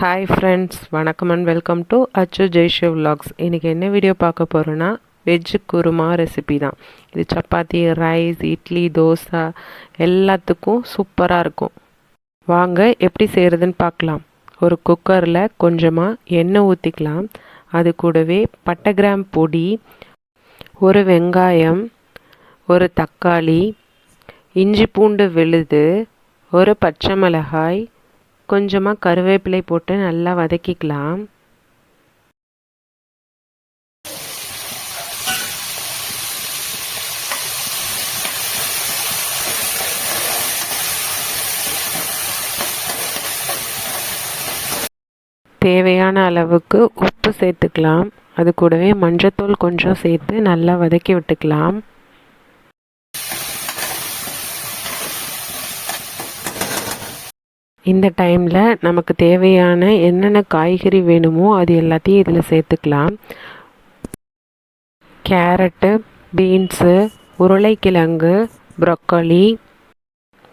Hi friends வணக்கம் and welcome to Achu Jaishiv vlogs இன்றைக்கி என்ன வீடியோ பார்க்க போகிறோன்னா வெஜ் குருமா ரெசிபி தான். இது சப்பாத்தி ரைஸ் இட்லி தோசை எல்லாத்துக்கும் சூப்பராக இருக்கும். வாங்க எப்படி செய்கிறதுன்னு பார்க்கலாம். ஒரு குக்கரில் கொஞ்சமாக எண்ணெய் ஊற்றிக்கலாம் அது கூடவே பட்டை கிராம் பொடி ஒரு வெங்காயம் ஒரு தக்காளி இஞ்சி பூண்டு விழுது ஒரு பச்சை மிளகாய் கொஞ்சமாக கருவேப்பிலை போட்டு நல்லா வதக்கிக்கலாம். தேவையான அளவுக்கு உப்பு சேர்த்துக்கலாம். அது கூடவே மஞ்சத்தூள் கொஞ்சம் சேர்த்து நல்லா வதக்கி விட்டுக்கலாம். இந்த டைமில் நமக்கு தேவையான என்னென்ன காய்கறி வேணுமோ அது எல்லாத்தையும் இதில் சேர்த்துக்கலாம். கேரட்டு பீன்ஸு உருளைக்கிழங்கு ப்ரொக்கோலி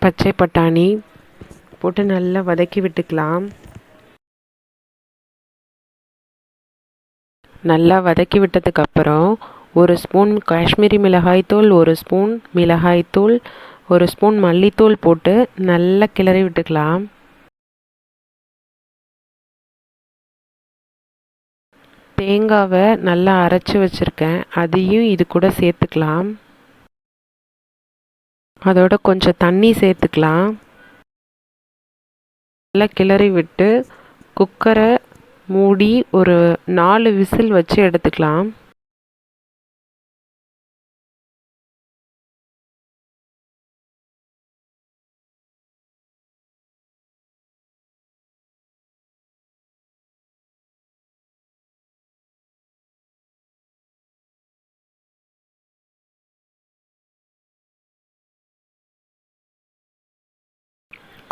பச்சை பட்டாணி போட்டு நல்லா வதக்கி விட்டுக்கலாம். நல்லா வதக்கி விட்டதுக்கப்புறம் ஒரு ஸ்பூன் காஷ்மீரி மிளகாய்த்தூள் ஒரு ஸ்பூன் மிளகாய்த்தூள் ஒரு ஸ்பூன் மல்லித்தூள் போட்டு நல்லா கிளறி விட்டுக்கலாம். தேங்காவை நல்லா அரைச்சி வச்சுருக்கேன். அதையும் இது கூட சேர்த்துக்கலாம். அதோட கொஞ்சம் தண்ணி சேர்த்துக்கலாம். நல்லா கிளறி விட்டு குக்கரை மூடி ஒரு நாலு விசில் வச்சு எடுத்துக்கலாம்.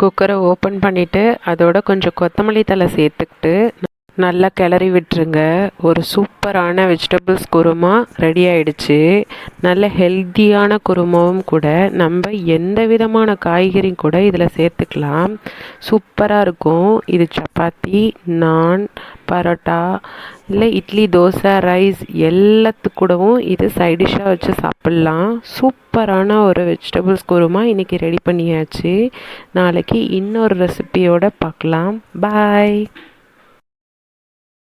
குக்கரை ஓப்பன் பண்ணிவிட்டு அதோட கொஞ்சம் கொத்தமல்லி தலை சேர்த்துக்கிட்டு நல்லா கிளறி விட்டுருங்க. ஒரு சூப்பரான வெஜிடபிள்ஸ் குருமா ரெடி ஆயிடுச்சு. நல்ல ஹெல்த்தியான குருமாவும் கூட. நம்ம எந்த விதமான காய்கறியும் கூட இதில் சேர்த்துக்கலாம். சூப்பராக இருக்கும். இது சப்பாத்தி நான் பரோட்டா இல்லை இட்லி தோசை ரைஸ் எல்லாத்து கூடவும் இது சைடிஷ்ஷாக வச்சு சாப்பிட்லாம். சூப்பரான ஒரு வெஜிடபிள்ஸ் குருமா இன்றைக்கி ரெடி பண்ணியாச்சு. நாளைக்கு இன்னொரு ரெசிபியோடு பார்க்கலாம். பாய்